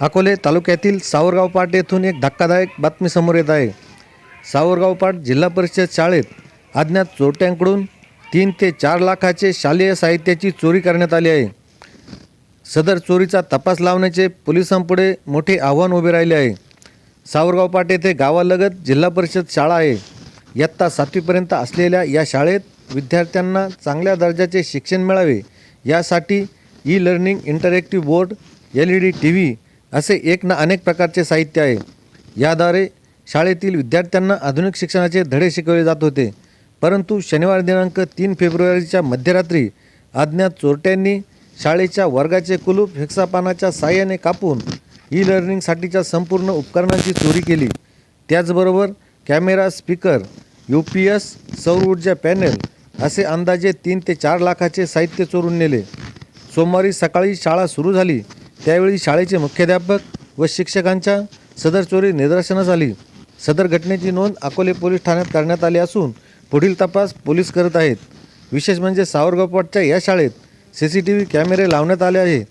अकोले तालुक्यातील सावरगाव पाट येथून एक धक्कादायक बातमी समोर येत आहे. सावरगाव पाट जिल्हा परिषद शाळेत अज्ञात चोरट्यांकडून तीन ते चार लाखाचे शालेय साहित्याची चोरी करण्यात आली आहे. सदर चोरीचा तपास लावण्याचे पोलिसांपुढे मोठे आव्हान उभे राहिले आहे. सावरगाव पाट येथे गावालगत जिल्हा परिषद शाळा आहे. इयत्ता सातवीपर्यंत असलेल्या या शाळेत विद्यार्थ्यांना चांगल्या दर्जाचे शिक्षण मिळावे यासाठी e learning interactive board L E D T V असे एक ना अनेक प्रकारचे साहित्य आहे. याद्वारे शाळेतील विद्यार्थ्यांना आधुनिक शिक्षणाचे धडे शिकवले जात होते. परंतु शनिवार दिनांक तीन फेब्रुवारीच्या मध्यरात्री अज्ञात चोरट्यांनी शाळेच्या वर्गाचे कुलूप हेक्सापानाच्या साह्याने कापून ई लर्निंगसाठीच्या संपूर्ण उपकरणांची चोरी केली. त्याचबरोबर camera speaker U P S सौर ऊर्जा पॅनेल असे अंदाजे तीन ते चार लाखाचे साहित्य चोरून नेले. सोमवारी सकाळी शाळा सुरू झाली. त्यावेळी शाळेचे मुख्याध्यापक व शिक्षकांच्या सदर चोरी निदर्शनास आली. सदर घटनेची नोंद अकोले पोलीस ठाण्यात करण्यात आली असून पुढील तपास पोलीस करत आहेत. विशेष म्हणजे सावरगावपाटच्या या शाळेत सी सी टी व्ही कॅमेरे लावण्यात आले आहेत.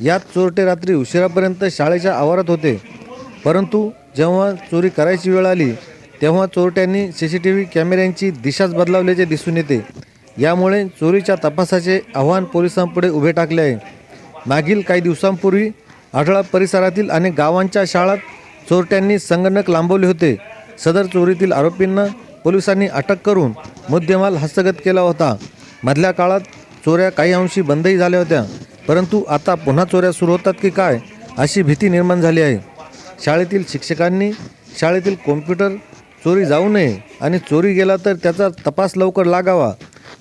यात चोरटे रात्री उशिरापर्यंत शाळेच्या आवारात होते. परंतु जेव्हा चोरी करायची वेळ आली तेव्हा चोरट्यांनी सी सी टी व्ही कॅमेऱ्यांची दिशाच बदलावल्याचे दिसून येते. यामुळे चोरीच्या तपासाचे आव्हान पोलिसांपुढे उभे टाकले आहे. मागील काही दिवसांपूर्वी आढळा परिसरातील अनेक गावांच्या शाळात चोरट्यांनी संगणक लांबवले होते. सदर चोरीतील आरोपींना पोलिसांनी अटक करून मुद्देमाल हस्तगत केला होता. मधल्या काळात चोऱ्या काही अंशी बंदही झाल्या होत्या परंतु आता पुन्हा चोऱ्या सुरू होतात की काय अशी भीती निर्माण झाली आहे. शाळेतील शिक्षकांनी शाळेतील कॉम्प्युटर चोरी जाऊ नये आणि चोरी गेला तर त्याचा तपास लवकर लागावा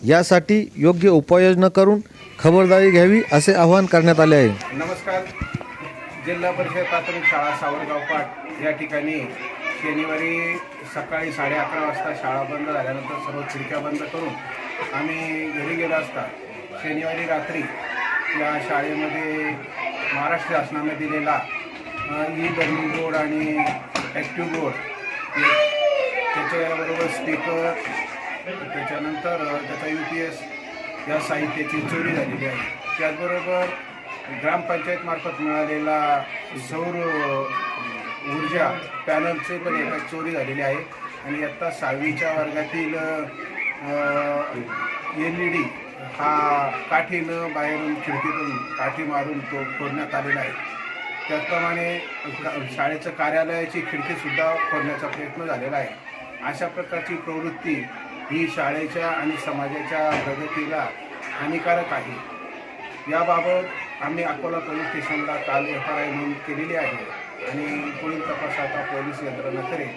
यासाठी योग्य उपाययोजना करून खबरदारी घ्यावी असे आवाहन करण्यात आले आहे. नमस्कार. जिल्हा परिषद प्राथमिक शाळा सावरगाव पाट या ठिकाणी शनिवारी सकाळी साडे अकरा वाजता शाळा बंद झाल्यानंतर सर्व खिडक्या बंद करून आम्ही घरी गेलो असता. शनिवारी रात्री या शाळेमध्ये महाराष्ट्र शासनाने दिलेला ई लर्निंग बोर्ड आणि ॲक्टिव्ह बोर्ड त्याच्याबरोबर स्पीकर त्याच्यानंतर त्याचा यू पी एस या साहित्याची चोरी झालेली आहे. त्याचबरोबर ग्रामपंचायतमार्फत मिळालेला सौर ऊर्जा पॅनलचे पण एका चोरी झालेली आहे. आणि आत्ता सहावीच्या वर्गातील एल ई डी हा काठीनं बाहेरून खिडकीतून काठी मारून तो फोडण्यात आलेला आहे. त्याचप्रमाणे का- शाळेचं कार्यालयाची खिडकीसुद्धा फोडण्याचा प्रयत्न झालेला आहे. अशा प्रकारची प्रवृत्ती ही शाळेच्या आणि समाजाच्या प्रगतीला हानिकारक आहे. याबाबत आम्ही अकोला पोलीस स्टेशनला काल एफ आर आय नोंद केलेली आहे आणि पुढील तपास आता पोलीस यंत्रणा करेल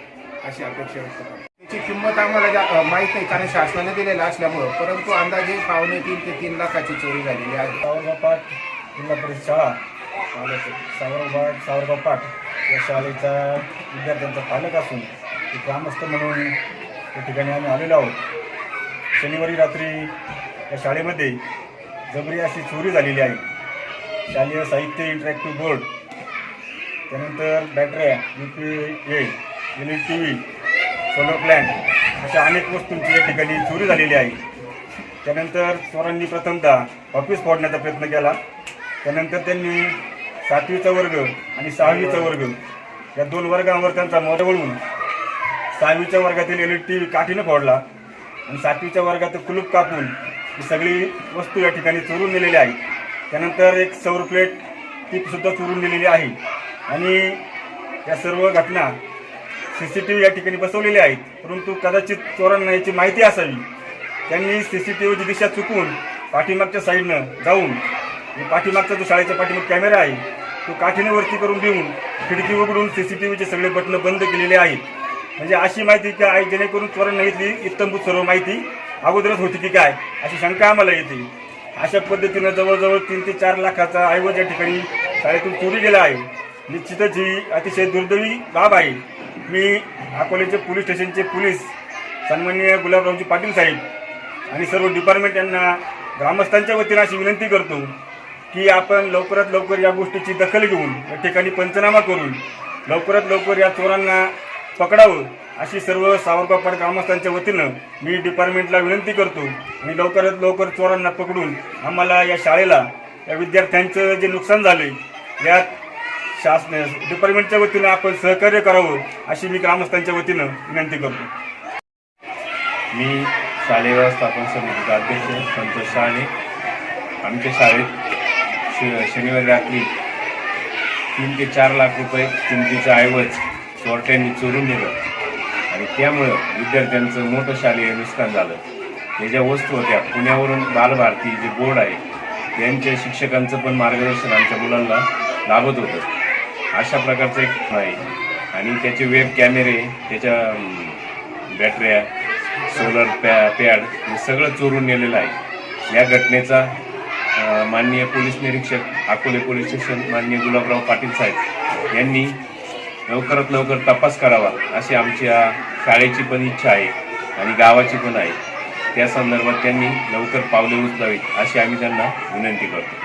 अशी अपेक्षा व्यक्त करतो. त्याची किंमत आम्हाला जा माहीत नाही कारण शासनाने दिलेलं असल्यामुळं परंतु अंदाजे पावणे तीन ते तीन लाखाची चोरी झालेली आहे. सावरगापाट जिल्हा परिषद शाळा सावरगाव सावरगाव या शाळेचा विद्यार्थ्यांचा पालक असून ग्रामस्थ म्हणून या ठिकाणी आम्ही आलेलो आहोत. शनिवारी रात्री या शाळेमध्ये जबरी अशी चोरी झालेली आहे. शालेय साहित्य इंटरॅक्टिव्ह बोर्ड त्यानंतर बॅटऱ्या U P A L E T V solar plant अशा अनेक वस्तूंची या ठिकाणी चोरी झालेली आहे. त्यानंतर चोरांनी प्रथमतः ऑफिस फोडण्याचा प्रयत्न केला. त्यानंतर त्यांनी सातवीचा वर्ग आणि सहावीचा वर्ग या दोन वर्गांवर त्यांचा मोर वळून सहावीच्या वर्गातील एल ई टी व्ही काठीनं फोडला आणि सातवीच्या वर्गात कुलूप कापून ही सगळी वस्तू या ठिकाणी चोरून नेलेली आहे. त्यानंतर एक सौर प्लेट ती सुद्धा चोरून नेलेली आहे. आणि या सर्व घटना सी सी टी व्ही या ठिकाणी बसवलेल्या आहेत. परंतु कदाचित चोरांना याची माहिती असावी. त्यांनी सी सी टी व्हीची दिशा चुकून पाठीमागच्या साईडनं जाऊन पाठीमागचा जो शाळेचा पाठीमाग कॅमेरा आहे तो काठीने वरती करून देऊन खिडकी उघडून सी सी टी व्हीचे सगळे बटणं बंद केलेले आहेत. म्हणजे अशी माहिती की आहे जेणेकरून चोरांना इथली इत्तमभूत सर्व माहिती अगोदरच होती की काय अशी शंका आम्हाला येते. अशा पद्धतीनं जवळजवळ तीन ते चार लाखाचा ऐवज या ठिकाणी शाळेतून चोरी गेला आहे. निश्चितच ही अतिशय दुर्दैवी बाब आहे. मी अकोल्याचे पोलीस स्टेशनचे पोलीस सन्माननीय गुलाबरावजी पाटील साहेब आणि सर्व डिपार्टमेंट यांना ग्रामस्थांच्या वतीनं अशी विनंती करतो की आपण लवकरात लवकर या गोष्टीची दखल घेऊन या ठिकाणी पंचनामा करून लवकरात लवकर या चोरांना पकडावं अशी सर्व सावरपापाड ग्रामस्थांच्या वतीनं मी डिपार्टमेंटला विनंती करतो. आणि लवकरात लवकर चोरांना पकडून आम्हाला या शाळेला या विद्यार्थ्यांचं जे नुकसान झालं यात शासन डिपार्टमेंटच्या वतीनं आपण सहकार्य करावं अशी मी ग्रामस्थांच्या वतीनं विनंती करतो. मी शालेय व्यवस्थापन समितीचा अध्यक्ष संतोष शहाणे. आमच्या शाळेत श शनिवारी रात्री तीन ते चार लाख रुपये किमतीचा ऐवज चोरट्यांनी चोरून नेलं. आणि त्यामुळं विद्यार्थ्यांचं मोठं शालेय नुकसान झालं. हे ज्या वस्तू होत्या पुण्यावरून बालभारती जे बोर्ड आहे त्यांच्या शिक्षकांचं पण मार्गदर्शन आमच्या मुलांना लाभत होतं. अशा प्रकारचं एक आहे. आणि त्याचे वेब कॅमेरे त्याच्या बॅटऱ्या सोलर पॅ पॅड हे सगळं चोरून नेलेलं आहे. या घटनेचा माननीय पोलीस निरीक्षक अकोले पोलीस स्टेशन माननीय गुलाबराव पाटील साहेब यांनी लवकरात लवकर तपास करावा अशी आमच्या शाळेची पण इच्छा आहे आणि गावाची पण आहे. त्या संदर्भात त्यांनी लवकर पावले उचलावीत अशी आम्ही त्यांना विनंती करतो.